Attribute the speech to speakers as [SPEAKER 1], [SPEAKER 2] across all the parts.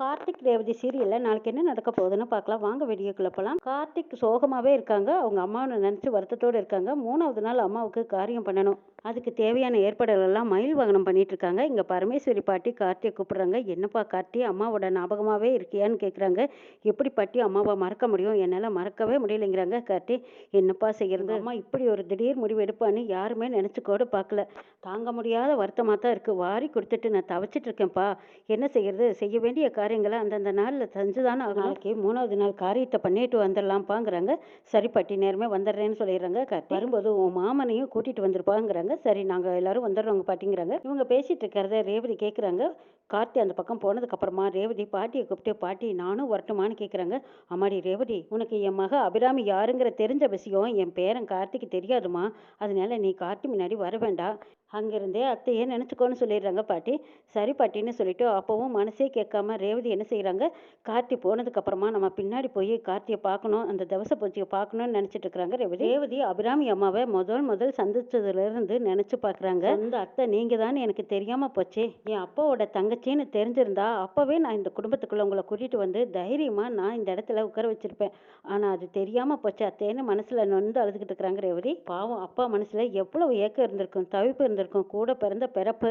[SPEAKER 1] கார்த்திக் ரேவதி சீரியலில் நாளைக்கு என்ன நடக்க போகுதுன்னு பார்க்கலாம். வாங்க வீடியோக்குள்ளே போகலாம் கார்த்திக் சோகமாகவே இருக்காங்க. அவங்க அம்மாவை நினச்சி வருத்தத்தோடு இருக்காங்க. மூணாவது நாள் அம்மாவுக்கு காரியம் பண்ணணும். அதுக்கு தேவையான ஏற்பாடுகளெல்லாம் மயில் வாகனம் பண்ணிட்டு இருக்காங்க. இங்கே பரமேஸ்வரி பாட்டி கார்த்தியை கூப்பிடுறாங்க. என்னப்பா கார்த்தி அம்மாவோட ஞாபகமாகவே இருக்கியான்னு கேட்குறாங்க எப்படி பாட்டி அம்மாவை மறக்க முடியும்? என்னால் மறக்கவே முடியலைங்கிறாங்க கார்த்தி. என்னப்பா செய்கிறது அம்மா இப்படி ஒரு திடீர் முடிவு எடுப்பான்னு யாருமே நினச்சி கூட பார்க்கல. தாங்க முடியாத வருத்தமாக தான் இருக்குது வாரி கொடுத்துட்டு நான் தவச்சிட்டு இருக்கேன்ப்பா. என்ன செய்யறது? செய்ய வேண்டிய காரியங்களை அந்தந்த நாளில் செஞ்சு தானே நாளைக்கு மூணாவது நாள் காரியத்தை பண்ணிட்டு வந்துடலாம்ப்பாங்கிறாங்க சரி பாட்டி நேரமே வந்துடுறேன்னு சொல்லிடுறாங்க. கார்த்தி வரும்போது உன் மாமனையும் கூட்டிகிட்டு வந்திருப்பாங்கிறாங்க. சரி நாங்கள் எல்லாரும் வந்துடுறோங்க பாட்டிங்கிறாங்க. இவங்க பேசிட்டு இருக்கிறத ரேவதி கேட்குறாங்க கார்த்தி அந்த பக்கம் போனதுக்கப்புறமா ரேவதி பாட்டியை கூப்பிட்டு பாட்டி நானும் வரட்டுமான்னு கேட்குறாங்க அம்மாடி ரேவதி உனக்கு என் மக அபிராமி யாருங்கிற தெரிஞ்ச விஷயம் என் பேரன் கார்த்திக்கு தெரியாதுமா. அதனால நீ கார்த்தி முன்னாடி வர வேண்டாம். அங்கிருந்தே அத்தையே நினச்சிக்கோன்னு சொல்லிடுறாங்க பாட்டி. சரி பாட்டின்னு சொல்லிட்டு அப்போவும் மனசே கேட்காம ரேவதி என்ன செய்கிறாங்க கார்த்தி போனதுக்கப்புறமா நம்ம பின்னாடி போய் கார்த்தியை பார்க்கணும் அந்த தவச பூஜையை பார்க்கணும்னு நினச்சிட்டு இருக்கிறாங்க ரேவதி. ரேவதி அபிராமி அம்மாவை முதல் முதல் சந்திச்சதுலேருந்து நினச்சி பார்க்குறாங்க. அந்த அத்தை நீங்கள் தான் எனக்கு தெரியாமல் போச்சே? என் அப்பாவோட தங்கச்சின்னு தெரிஞ்சிருந்தா அப்போவே நான் இந்த குடும்பத்துக்குள்ளே உங்களை கூட்டிகிட்டு வந்து தைரியமாக நான் இந்த இடத்துல உட்கார வச்சிருப்பேன். ஆனால் அது தெரியாமல் போச்சு அத்தேன்னு மனசில் நொந்து அழுதுகிட்டு இருக்கிறாங்க ரேவதி. பாவம் அப்பா மனசில் எவ்வளவு ஏக்கம் இருந்திருக்கும் தவிப்பு இருந்திருக்கும் கூட பிறந்த பிறப்பு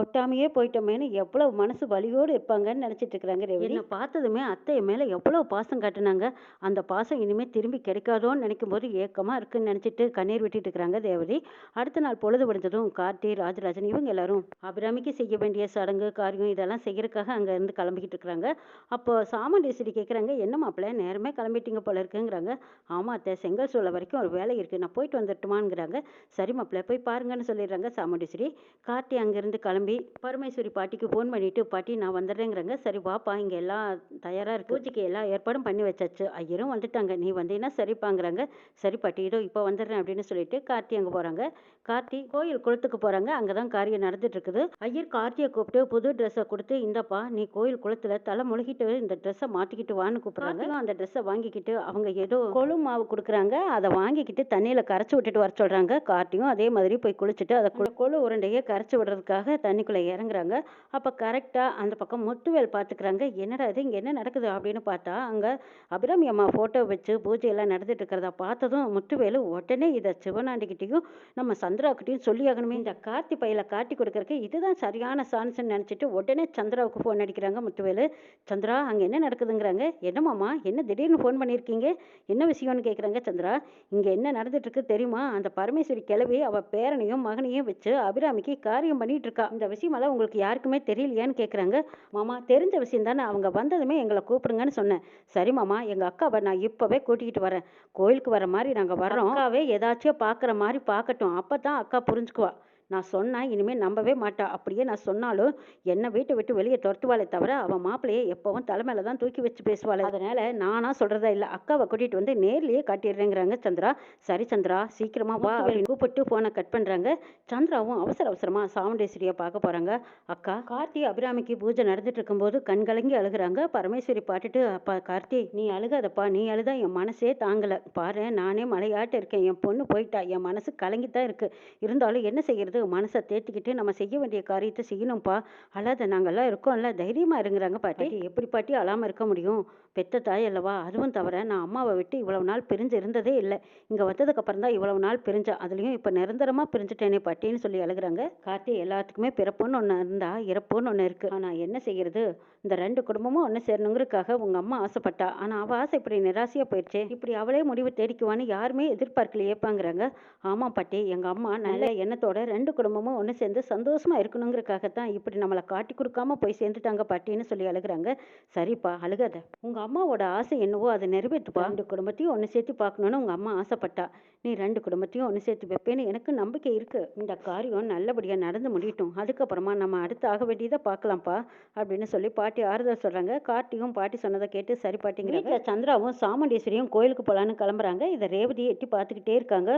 [SPEAKER 1] ஒட்டாமையே போயிட்டோமேனு எவ்வளவு மனசு வலியோடு இருப்பாங்கன்னு நினச்சிட்டு இருக்கிறாங்க ரேவதி. என்னை பார்த்ததுமே அத்தையை மேலே எவ்வளவு பாசம் காட்டுனாங்க. அந்த பாசம் இனிமேல் திரும்பி கிடைக்காதோன்னு நினைக்கும் போது ஏக்கமாக இருக்குன்னு நினச்சிட்டு கண்ணீர் விட்டுட்டு இருக்கிறாங்க தேவதி அடுத்த நாள் பொழுது விடுந்ததும் கார்த்தி ராஜராஜன் இவங்க எல்லாரும் அபிராமிக்கு செய்ய வேண்டிய சடங்கு காரியம் இதெல்லாம் செய்யறதுக்காக அங்க இருந்து கிளம்பிக்கிட்டு இருக்கிறாங்க. அப்போ சாமுண்டேஸ்வரி கேட்குறாங்க என்ன மாப்பிள்ள நேரமே கிளம்பிட்டீங்க போல இருக்குங்கிறாங்க. ஆமாம் அத்தை செங்கல் சூழல் வரைக்கும் ஒரு வேலை இருக்குது நான் போயிட்டு வந்துட்டுமாங்கிறாங்க சரி மாப்பிள்ள போய் பாருங்கன்னு சொல்லிடுறாங்க. சாமுண்டேஸ்வரி கார்த்தி அங்கேருந்து கிளம்பி பரமேஸ்வரி பாட்டிக்கு ஃபோன் பண்ணிட்டு பாட்டி நான் வந்துடுறேங்கிறாங்க. சரி வாப்பா. இங்கே எல்லாம் தயாராக இருக்கு. பூஜைக்கு எல்லா ஏற்பாடும் பண்ணி வச்சாச்சு. ஐயரும் வந்துட்டாங்க. நீ வந்தீங்கன்னா சரிப்பாங்கிறாங்க. சரி பாட்டி இதோ இப்போ வந்துடுறேன் அப்படின்னு சொல்லிட்டு கார்த்தி அங்கே போகிறாங்க கார்த்தி கோயில் குளத்துக்கு போகிறாங்க அங்கே தான் காரியம் நடந்துட்டு இருக்குது ஐயர் கார்த்தியை கூப்பிட்டு புது ட்ரெஸ்ஸை கொடுத்து இந்தப்பா நீ கோயில் குளத்துல தலை முழுகிட்டு இந்த ட்ரெஸ்ஸை மாற்றிக்கிட்டு வான்னு கூப்பிட்றாங்க. அந்த ட்ரெஸ்ஸை வாங்கிக்கிட்டு அவங்க ஏதோ கொழு மாவு கொடுக்குறாங்க. அதை வாங்கிக்கிட்டு தண்ணியில் கரைச்சி விட்டுட்டு வர சொல்கிறாங்க கார்த்தியும் அதே மாதிரி போய் குளிச்சுட்டு அதை கொழு- கொழு உருண்டையை கரைச்சி விடுறதுக்காக தண்ணிக்குள்ளே இறங்குறாங்க. அப்போ கரெக்டாக அந்த பக்கம் முத்துவேல் பார்த்துக்கிறாங்க என்னடா இது? இங்கே என்ன நடக்குது? அப்படின்னு பார்த்தா அங்கே அபிராமி அம்மா ஃபோட்டோ வச்சு பூஜையெல்லாம் நடந்துட்டு இருக்கிறத பார்த்ததும் முத்துவேலு உடனே இதை சிவனாண்டிக்கிட்டையும் நம்ம சந்திராக்கிட்டையும் சொல்லி ஆகணுமே இந்த கார்த்தி பையில காட்டி கொடுக்கறக்கு இதுதான் சரியான சான்ஸ்ன்னு நினச்சிட்டு உடனே சந்திராவுக்கு ஃபோன் அடிக்கிறாங்க முத்துவேலு. சந்திரா அங்கே என்ன நடக்குதுங்கிறாங்க? என்னமாம்மா என்ன திடீர்னு ஃபோன் பண்ணியிருக்கீங்க? என்ன விஷயம்னு கேட்குறாங்க சந்திரா? இங்கே என்ன நடந்துட்டு இருக்கு தெரியுமா? அந்த பரமேஸ்வரி கிளவி அவள் பேரனையும் மகனையும் வச்சு அபிராமிக்கு காரியம் பண்ணிட்டு இருக்கா. இந்த விஷயமெல்லாம் உங்களுக்கு யாருக்குமே தெரியலையான்னு கேட்குறாங்க மாமா தெரிஞ்ச விஷயம் தானே. அவங்க வந்ததுமே எங்களை கூப்பிடுங்கன்னு சொன்னேன். சரி மாமா எங்கள் அக்காவை நான் இப்போவே கூட்டிகிட்டு வரேன். கோயிலுக்கு வர மாதிரி நாங்கள் வர்றோம். அக்காவே ஏதாச்சும் பார்க்குற மாதிரி பார்க்கட்டும் அப்போ தான் அக்கா புரிஞ்சுக்குவா. நான் சொன்னேன் இனிமேல் நம்பவே மாட்டா. அப்படியே நான் சொன்னாலும் என்னை வீட்டை விட்டு வெளியே துரத்துவாளே தவிர அவன் மாப்பிள்ளையை எப்பவும் தலைமையில தான் தூக்கி வச்சு பேசுவாள். அதனால நானா சொல்றதா இல்லை. அக்காவை கூட்டிட்டு வந்து நேர்லயே காட்டிடுறேங்கிறாங்க சந்திரா. சரி சந்திரா சீக்கிரமா வா அப்படின்னு கூப்பிட்டு போனை கட் பண்றாங்க. சந்திராவும் அவசர அவசரமா சாமுண்டேஸ்வரியை பார்க்க போறாங்க. அக்கா கார்த்தி அபிராமிக்கு பூஜை நடந்துட்டு இருக்கும்போது கண்கலங்கி அழுகுறாங்க. பரமேஸ்வரி பாட்டுட்டு அப்பா கார்த்தி நீ அழுகாதப்பா. நீ அழுதா என் மனசே தாங்கல. பாரு நானே மலையாட்டு இருக்கேன். என் பொண்ணு போயிட்டா. என் மனசு கலங்கித்தான் இருக்கு. இருந்தாலும் என்ன செய்யறது? மனசை தேத்திக்கிட்டு நம்ம செய்ய வேண்டிய காரியத்தை செய்யணும்ப்பா அல்லாத நாங்கெல்லாம் இருக்கோம்ல. தைரியமா இருங்கிறாங்க பாட்டி. எப்படி பாட்டி அழாம இருக்க முடியும்? பெத்த தாய் அல்லவா? அதுவும் தவிர நான் அம்மாவை விட்டு இவ்வளவு நாள் பிரிஞ்சு இருந்ததே இல்லை. இங்க வந்ததுக்கு அப்புறம் தான் இவ்வளவு நாள் பிரிஞ்சேன் அதுலயும் இப்ப நிரந்தரமா பிரிஞ்சுட்டேனே பாட்டின்னு சொல்லி அழுகுறாங்க. கார்த்தி எல்லாத்துக்குமே பிறப்புன்னு ஒண்ணு இருந்தா இறப்புன்னு ஒண்ணு இருக்கு. ஆனா என்ன செய்யறது? இந்த ரெண்டு குடும்பமும் ஒண்ணு சேரணுங்கிறதுக்காக உங்க அம்மா ஆசைப்பட்டா. ஆனா அவ ஆசை இப்படி நிராசையா போயிடுச்சே இப்படி அவளே முடிவு தேடிக்குவான்னு யாருமே எதிர்பார்க்கலையேப்பாங்கிறாங்க. ஆமா பாட்டி. எங்க அம்மா நல்ல எண்ணத்தோட ரெண்டு குடும்பமும் ஒன்று சேர்ந்து சந்தோஷமா இருக்கணுங்கிறதுக்காகத்தான் இப்படி நம்மளை காட்டி கொடுக்காம போய் சேர்ந்துட்டாங்க பாட்டின்னு சொல்லி அழுகுறாங்க. சரிப்பா அழுகாத. உங்க அம்மாவோட ஆசை என்னவோ அதை நிறைவேற்றுப்பா ரெண்டு குடும்பத்தையும் ஒன்று சேர்த்து பார்க்கணுன்னு உங்க அம்மா ஆசைப்பட்டா. நீ ரெண்டு குடும்பத்தையும் ஒன்று சேர்த்து வைப்பேன்னு எனக்கு நம்பிக்கை இருக்குது இந்த காரியம் நல்லபடியாக நடந்து முடியட்டும். அதுக்கப்புறமா நம்ம அடுத்து ஆக வேண்டியதை பார்க்கலாம்ப்பா அப்படின்னு சொல்லி பாட்டி ஆறுதல் சொல்கிறாங்க கார்த்தியும் பாட்டி சொன்னதை கேட்டு சரி பாட்டிங்கிறாங்க சந்திராவும் சாமுண்டீஸ்வரியும் கோயிலுக்கு போகலான்னு கிளம்புறாங்க. இதை ரேவதி எட்டி பார்த்துக்கிட்டே இருக்காங்க.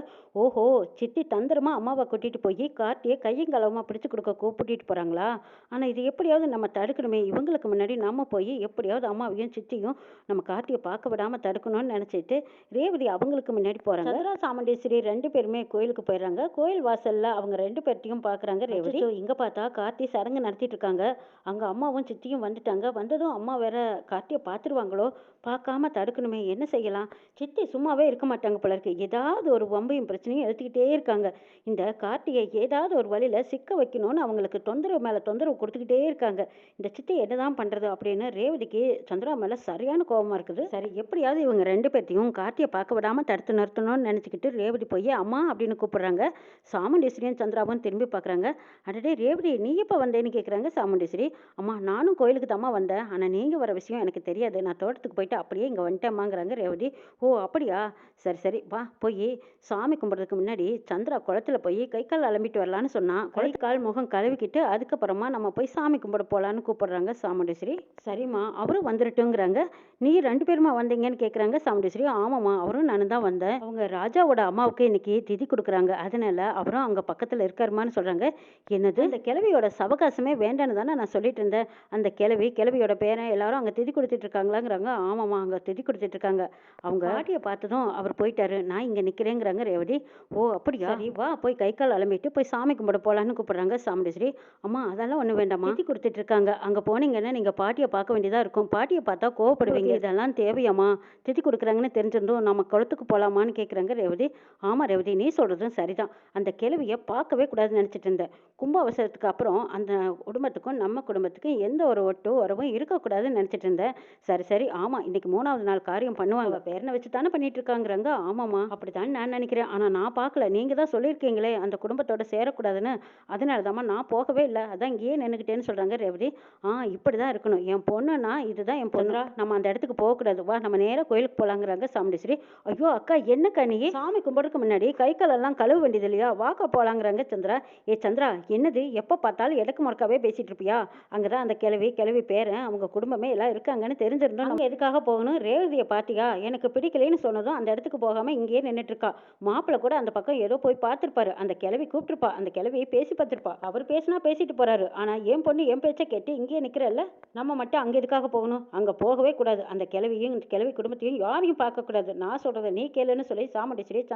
[SPEAKER 1] ஓஹோ சித்தி தந்திரமா அம்மாவை கூட்டிகிட்டு போய் கார்த்தியை கையும் களவுமா பிடிச்சு கொடுக்க கூப்பிட்டுட்டு போகிறாங்களா ஆனால் இது எப்படியாவது நம்ம தடுக்கணுமே. இவங்களுக்கு முன்னாடி நம்ம போய் எப்படியாவது அம்மாவையும் சித்தியும் நம்ம கார்த்தியை பார்க்க விடாமல் தடுக்கணும்னு நினச்சிட்டு ரேவதி அவங்களுக்கு முன்னாடி போகிறாங்க சாமுண்டீஸ்வரி ரெண்டு பேருமே கோயிலுக்கு போயிடுறாங்க. கோயில் வாசல்ல அவங்க ரெண்டு பேர்த்தையும் பார்க்குறாங்க ரேவதி. இங்க பார்த்தா கார்த்தி சடங்கு நடத்திட்டு இருக்காங்க அங்க அம்மாவும் சித்தியும் வந்துட்டாங்க. வந்ததும் அம்மா வேற கார்த்தியை பார்த்துருவாங்களோ பார்க்காம தடுக்கணுமே. என்ன செய்யலாம்? சித்தி சும்மாவே இருக்க மாட்டாங்க போல இருக்கு. ஏதாவது ஒரு வம்பையும் பிரச்சனையும் எடுத்துக்கிட்டே இருக்காங்க. இந்த கார்த்தியை ஏதாவது ஒரு வழியில சிக்க வைக்கணும்னு அவங்களுக்கு தொந்தரவு மேல தொந்தரவு கொடுத்துக்கிட்டே இருக்காங்க. இந்த சித்தி என்னதான் பண்றது அப்படின்னு ரேவதிக்கு சந்திரா மேல சரியான கோபமா இருக்குது. சரி. எப்படியாவது இவங்க ரெண்டு பேர்த்தையும் கார்த்தியை பார்க்க விடாம தடுத்து நிறுத்தணும்னு நினைச்சுக்கிட்டு ரேவதி போய் அம்மா அப்படின்னு கூப்பிடுறாங்க. சாமுண்டீஸ்வரியும் சந்திராவும் திரும்பி பார்க்குறாங்க. அடடே ரேவதி நீ எப்போ வந்தேன்னு கேட்குறாங்க சாமுண்டீஸ்வரி. அம்மா நானும் கோயிலுக்கு தாம்மா வந்தேன். ஆனால் நீங்கள் வர விஷயம் எனக்கு தெரியாது. நான் தோட்டத்துக்கு போயிட்டு அப்படியே இங்கே வந்துட்டேம்மாங்கிறாங்க ரேவதி. ஓ அப்படியா? சரி சரி. வா போய் சாமி கும்பிட்றதுக்கு முன்னாடி சந்திரா குளத்துல போய் கை கால் அலம்பிட்டு வரலான்னு சொன்னான் கை கால் முகம் கழுவிக்கிட்டு அதுக்கப்புறமா நம்ம போய் சாமி கும்பிட போகலான்னு கூப்பிடுறாங்க சாமுண்டீஸ்வரி. சரிம்மா அவரும் வந்துருட்டுங்கிறாங்க நீ ரெண்டு பேருமா வந்தீங்கன்னு கேட்குறாங்க சாமுண்டீஸ்வரி. ஆமாம்மா அவரும் நானும் தான் வந்தேன். அவங்க ராஜாவோட அம்மாவுக்கு இன்னைக்கு திதி கொடுக்குறாங்க. அதனால அவரும் அங்கே பக்கத்தில் இருக்காருமான்னு சொல்கிறாங்க என்னது? அந்த கிழவியோட சவகாசமே வேண்டான்னு தானே நான் சொல்லிட்டு இருந்தேன். அந்த கிழவி கிழவியோட பேரன் எல்லாரும் அங்கே திதி கொடுத்துட்டு இருக்காங்களாங்கிறாங்க. ஆமாம்மா அங்கே திதி கொடுத்துட்டு இருக்காங்க. அவங்க பாட்டியை பார்த்ததும் அவர் போயிட்டாரு. நான் இங்கே நிற்கிறேங்கிறாங்க ரேவதி. ஓ அப்படியா? சரி. வா போய் கை கால் அலம்பிட்டு போய் சாமி கும்பிட போகலான்னு கூப்பிடுறாங்க சாமுண்டீஸ்வரி. அம்மா அதெல்லாம் ஒன்றும் வேண்டாம்மா. திதி கொடுத்துட்டு இருக்காங்க. அங்கே போனீங்கன்னா நீங்கள் பாட்டியை பார்க்க வேண்டியதாக இருக்கும். பாட்டியை பார்த்தா கோவப்படுவீங்க. இதெல்லாம் தேவையாம்மா. திதி கொடுக்குறாங்கன்னு தெரிஞ்சிருந்தோம் நம்ம குளத்துக்கு போகலாமான்னு கேட்குறாங்க ரேவதி. ஆமாம் ரேவதி நீ சொல்கிறதும் சரிதான். அந்த கிழவியை பார்க்கவே கூடாதுன்னு நினச்சிட்டு இருந்தேன். கும்பாவசரத்துக்கு அப்புறம் அந்த குடும்பத்துக்கும் நம்ம குடும்பத்துக்கும் எந்த ஒரு ஒட்டு உறவும் இருக்கக்கூடாதுன்னு நினச்சிட்டு இருந்தேன். சரி சரி ஆமாம் இன்னைக்கு மூணாவது நாள் காரியம் பண்ணுவாங்க. பேரனை வச்சு தானே பண்ணிட்டு இருக்காங்கிறாங்க. ஆமாம்மா அப்படித்தான் நான் நினைக்கிறேன். ஆனால் நான் பார்க்கல. நீங்கள் தான் சொல்லியிருக்கீங்களே அந்த குடும்பத்தோட சேரக்கூடாதுன்னு. அதனால தாம்மா நான் போகவே இல்லை. அதான் இங்கேயே நின்றுக்கிட்டேன்னு சொல்கிறாங்க ரேவதி. ஆ இப்படி தான் இருக்கணும். என் பொண்ணுனா இதுதான் என் பொண்ணா. நம்ம அந்த இடத்துக்கு போகக்கூடாது. வா நம்ம நேராக கோயிலுக்கு போகலாங்கிறாங்க சாமுண்டீஸ்வரி. ஐயோ அக்கா என்னக்கா நீ? சாமி கும்பிடுறதுக்கு முன்னாடி கை காலெல்லாம் கழுவ வேண்டியது இல்லையா? வாக்க போகலாங்கிறாங்க சந்திரா. ஏ சந்திரா என்னது? எப்போ பார்த்தாலும் இடக்கு முறக்காவே பேசிட்டு இருப்பியா? அங்கே தான் அந்த கிழவி கிழவி பேரன் அவங்க குடும்பமே எல்லாம் இருக்காங்கன்னு தெரிஞ்சிருந்தோம் நம்ம எதுக்காக போகணும்? ரேவதியை பார்த்தியா எனக்கு பிடிக்கலைன்னு சொன்னதும் அந்த இடத்துக்கு போகாமல் இங்கேயே நின்றுட்டு இருக்கா மாப்பிள்ளை கூட அந்த பக்கம் ஏதோ போய் பார்த்துருப்பாரு. அந்த கிழவி கூப்பிட்டுருப்பா. அந்த கிழவி பேசி பார்த்துருப்பா. அவர் பேசினா பேசிட்டு போறாரு. ஆனால் என் பொண்ணு என் பேச்சை கேட்டு இங்கேயே நிற்கிறல்ல நம்ம மட்டும் அங்கே எதுக்காக போகணும்? அங்கே போகவே கூடாது. அந்த கிழவியும் கிழவி குடும்பத்தையும் யாரையும் பார்க்கக்கூடாது. நான் சொல்கிறத நீ கேளுன்னு சொல்லி சாமடிச்சு estrechan